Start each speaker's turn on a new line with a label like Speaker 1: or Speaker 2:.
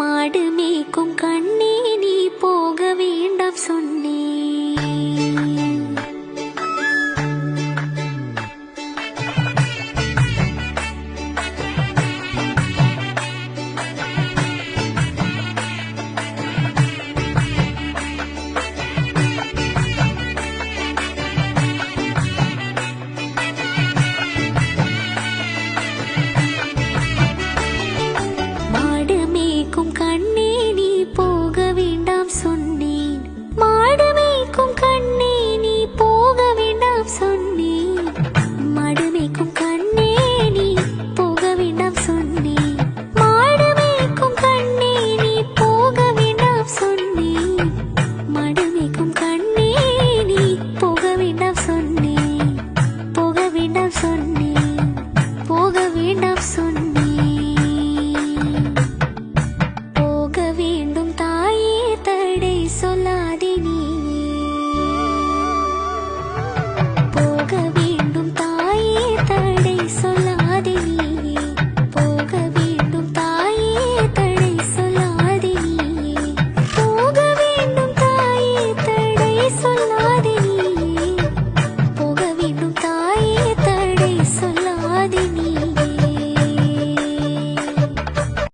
Speaker 1: மாடு மேய்க்கும் கண்ணே நீ போக வேண்டாம் சொன்னே 我可不